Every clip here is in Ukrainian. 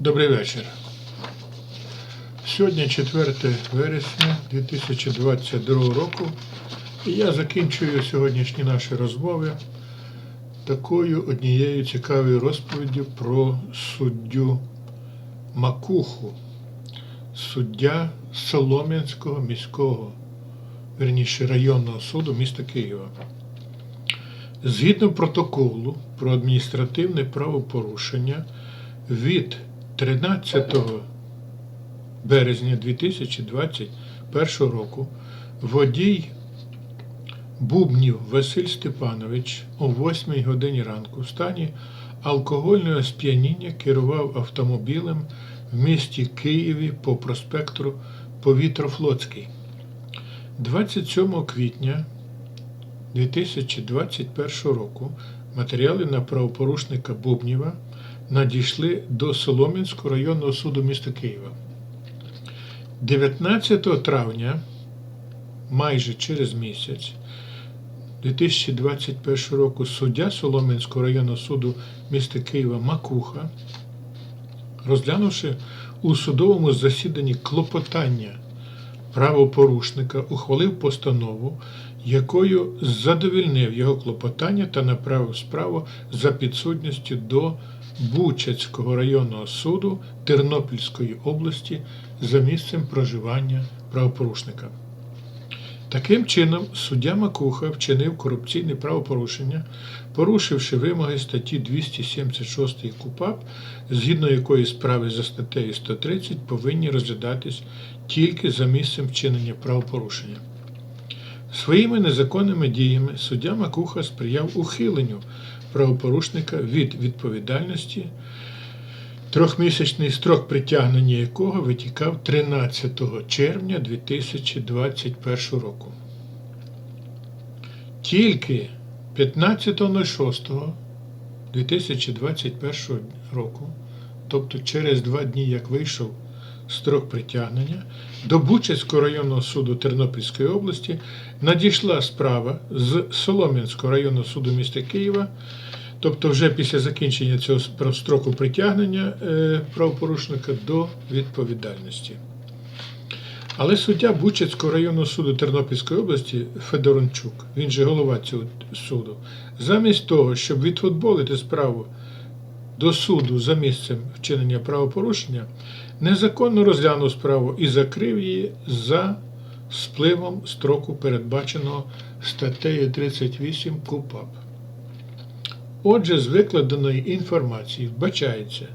Добрий вечір. Сьогодні 4 вересня 2022 року, і я закінчую сьогоднішні наші розмови такою однією цікавою розповіддю про суддю Макуху, суддя Солом'янського міського, верніше районного суду міста Києва. Згідно протоколу про адміністративне правопорушення від 13 березня 2021 року водій Бубнів Василь Степанович о 8 годині ранку в стані алкогольного сп'яніння керував автомобілем в місті Києві по проспекту Повітрофлотський. 27 квітня 2021 року матеріали на правопорушника Бубніва надійшли до Солом'янського районного суду міста Києва. 19 травня, майже через місяць 2021 року, суддя Солом'янського районного суду міста Києва Макуха, розглянувши у судовому засіданні клопотання правопорушника, ухвалив постанову, якою задовільнив його клопотання та направив справу за підсудністю до Бучацького районного суду Тернопільської області за місцем проживання правопорушника. Таким чином, суддя Макуха вчинив корупційне правопорушення, порушивши вимоги статті 276 КУПАП, згідно якої справи за статтею 130 повинні розглядатись тільки за місцем вчинення правопорушення. Своїми незаконними діями суддя Макуха сприяв ухиленню правопорушника від відповідальності, трьохмісячний строк притягнення якого витікав 13 червня 2021 року. Тільки 15.06.2021 року, тобто через два дні, як вийшов строк притягнення, до Бучацького районного суду Тернопільської області надійшла справа з Солом'янського районного суду міста Києва, тобто вже після закінчення цього строку притягнення е, правопорушника до відповідальності. Але суддя Бучацького районного суду Тернопільської області Федорончук, він же голова цього суду, замість того, щоб відфутболити справу до суду за місцем вчинення правопорушення, незаконно розглянув справу і закрив її за спливом строку, передбаченого статтею 38 КУПАП. Отже, з викладеної інформації вбачається,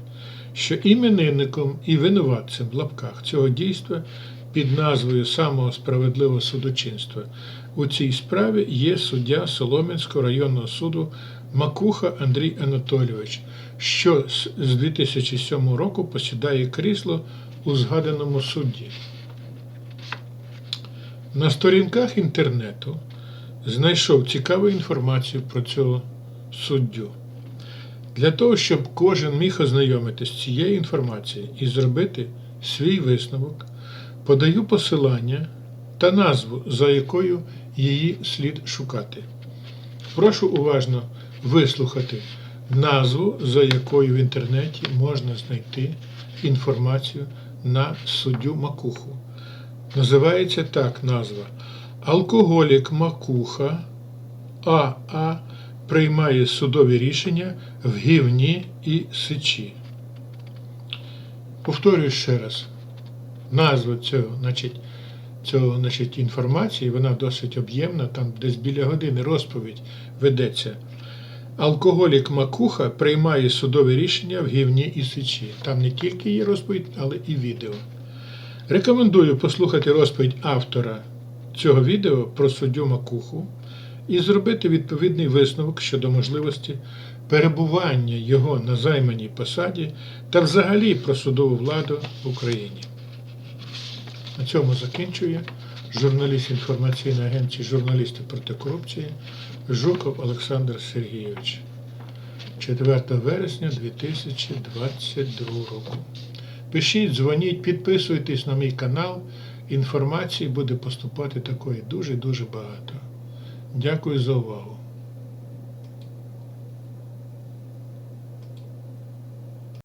що іменинником і винуватцем в лапках цього дійства під назвою самого справедливого судочинства у цій справі є суддя Солом'янського районного суду Макуха Андрій Анатолійович, що з з 2007 року посідає крісло у згаданому судді. На сторінках інтернету знайшов цікаву інформацію про цього суддю. Для того, щоб кожен міг ознайомитися з цією інформацією і зробити свій висновок, подаю посилання та назву, за якою її слід шукати. Прошу уважно вислухати назву, за якою в інтернеті можна знайти інформацію на суддю Макуху. Називається так назва Алкоголік Макуха АА приймає судові рішення в гівні і сичі. Повторюю ще раз. Назва цього, значить, цього значить, інформації, вона досить об'ємна, там десь біля години розповідь ведеться. Алкоголік Макуха приймає судові рішення в гівні і сичі. Там не тільки є розповідь, але і відео. Рекомендую послухати розповідь автора цього відео про суддю Макуху і зробити відповідний висновок щодо можливості перебування його на займаній посаді та взагалі про судову владу в Україні. На цьому закінчує журналіст інформаційної агенції журналісти проти корупції Жуков Олександр Сергійович. 4 вересня 2022 року. Пишіть, дзвоніть, підписуйтесь на мій канал. Інформації буде поступати такої дуже-дуже багато. Дякую за увагу.